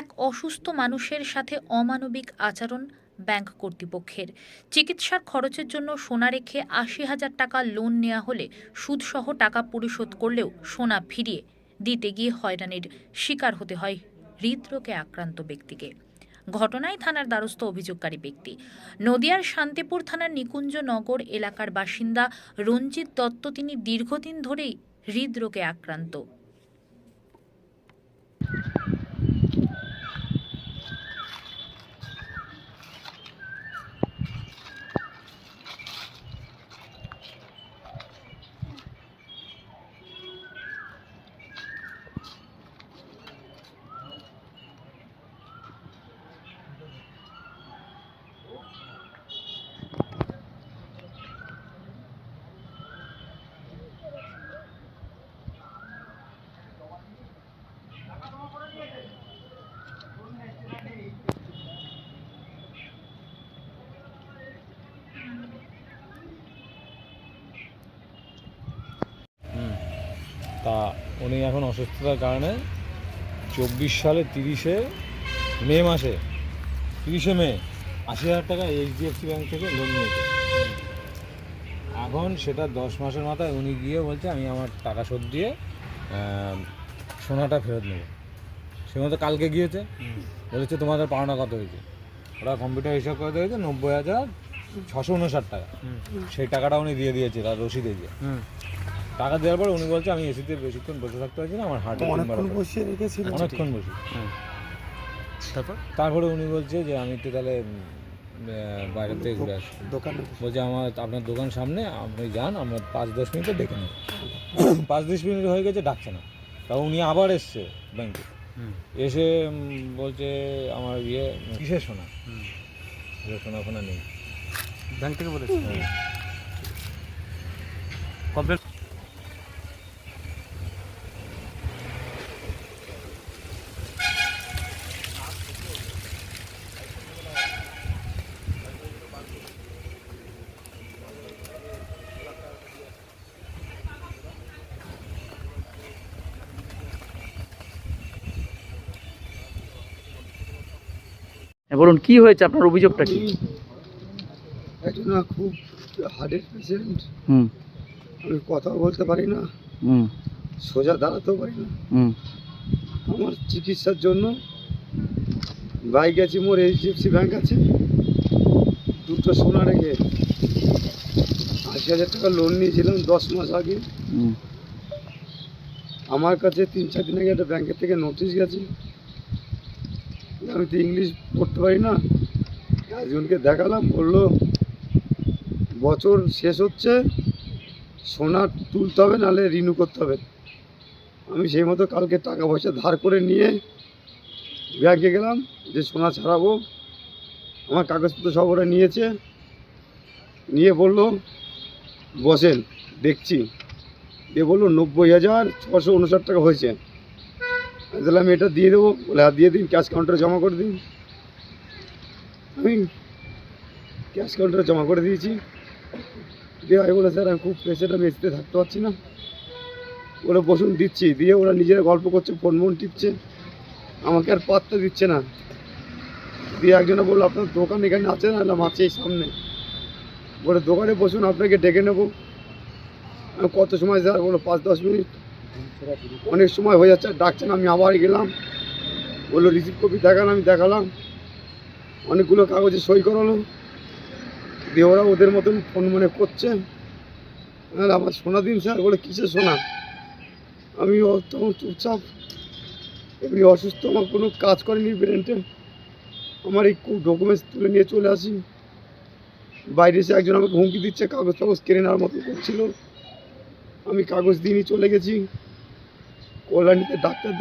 এক অসুস্থ মানুষের সাথে অমানবিক আচরণ ব্যাংক কর্তৃপক্ষের। চিকিৎসার খরচের জন্য সোনা রেখে আশি হাজার টাকা লোন নেওয়া হলে সুদসহ টাকা পরিশোধ করলেও সোনা ফিরিয়ে দিতে গিয়ে হয়রানির শিকার হতে হয় হৃদরোগে আক্রান্ত ব্যক্তিকে। ঘটনায় থানার দ্বারস্থ অভিযোগকারী ব্যক্তি। নদিয়ার শান্তিপুর থানার নিকুঞ্জনগর এলাকার বাসিন্দা রঞ্জিত দত্ত, তিনি দীর্ঘদিন ধরেই হৃদরোগে আক্রান্ত। তা উনি এখন অসুস্থতার কারণে চব্বিশ সালে তিরিশে মে মাসে তিরিশে মে আশি হাজার টাকা এইচডিএফসি ব্যাংক থেকে লোন নিয়েছে। এখন সেটা দশ মাসের মাথায় উনি গিয়ে বলছে আমি আমার টাকা শোধ দিয়ে সোনাটা ফেরত নেব। সে মতো কালকে গিয়েছে। বলেছে তোমাদের পাওনা কত হয়েছে? ওরা কম্পিউটার হিসাব করে দিয়েছে নব্বই হাজার ছশো উনষাট টাকা। সেই টাকাটা উনি দিয়ে দিয়েছে তার রসিদে দিয়ে টাকা দেওয়ার পর উনি বলছে আমি এসিতে বেশিক্ষণ বসে থাকতে পারছি না আমার হার্টে অনেকক্ষণ বসে রেখেছিল অনেকক্ষণ বসি। তারপর? তারপরে উনি বলছে যে আমি একটু তাহলে বাইরে থেকে ঘুরে আসি। দোকানে বলছে আমার আপনার দোকান সামনে আপনি যান আমরা পাঁচ দশ মিনিটে ডেকে নেব। পাঁচ দশ মিনিট হয়ে গেছে ডাকছে না। তা উনি আবার এসছে ব্যাংকে এসে বলছে আমার ইয়ে কিসের সোনা? সোনা ফোনা নেই। ব্যাংক থেকে বলেছে? হ্যাঁ। কমপ্লেন বলুন কি হয়েছে? আপনার অভিযোগটা কি? একজন খুব হার্টের পেশেন্ট হুম। আমি কথাও বলতে পারি না। হুম। সোজা দাঁড়াতেও পারি না। হুম। আমার চিকিৎসার জন্য বাই গেছি মোর এইচডিএফসি ব্যাংক আছে। দুটো সোনা রেখে আশি হাজার টাকা লোন নিয়েছিলাম দশ মাস আগে। আমার কাছে তিন চার দিন আগে একটা ব্যাংকের থেকে নোটিশ গেছে। আমি তো ইংলিশ পড়তে পারি না। একজনকে দেখালাম, বলল, বছর শেষ হচ্ছে, সোনা তুলতে হবে, নাহলে রিনিউ করতে হবে। আমি সেই মতো কালকে টাকা পয়সা ধার করে নিয়ে ব্যাংকে গেলাম, যে সোনা ছাড়াবো। আমার কাগজপত্র সব ওরা নিয়েছে। নিয়ে বলল, বসেন, দেখছি। দিয়ে বলল, নব্বই হাজার ছশো উনষাট টাকা হয়েছে। তাহলে আমি এটা দিয়ে দেবো, বলে দিয়ে দিন ক্যাশ কাউন্টারে জমা করে দিন। আমি ক্যাশ কাউন্টারে জমা করে দিয়েছি। দিয়ে বলে, স্যার, আমি খুব প্রেসারে আমি এসিতে থাকতে পারছি না। বলে, বসুন, দিচ্ছি। দিয়ে ওরা নিজেরা গল্প করছে, ফোন ফোন টিপছে। আমাকে আর পাত্তা দিচ্ছে না। দিয়ে একজনে বলল, আপনার দোকান এখানে আছে না? না আছে সামনে। বলে, দোকানে বসুন, আপনাকে ডেকে নেব। কত সময়, স্যার বলো পাঁচ দশ মিনিট। অনেক সময় হয়ে যাচ্ছে, ডাকছেন, আমি আবার গেলাম। বলল রিসিভ কপি দেখান, আমি দেখালাম। অনেকগুলো কাগজে সই করালো। দিয়ে ওরা ওদের মতন ফোন মনে করছে। আর আমার শোনা দিন, স্যার, বলে, কিসের শোনা? আমি তখন চুপচাপ, এমনি অসুস্থ, আমার কোনো কাজ করেনি ব্রেনটে। আমার এই ডকুমেন্টস তুলে নিয়ে চলে আসি। বাইরে এসে একজন আমাকে হুমকি দিচ্ছে কাগজ টাগজ কেড়ে নেওয়ার মতো করছিল। আমি কাগজ দিয়ে চলে গেছি। কল্যাণীতে ডাক্তার দেখা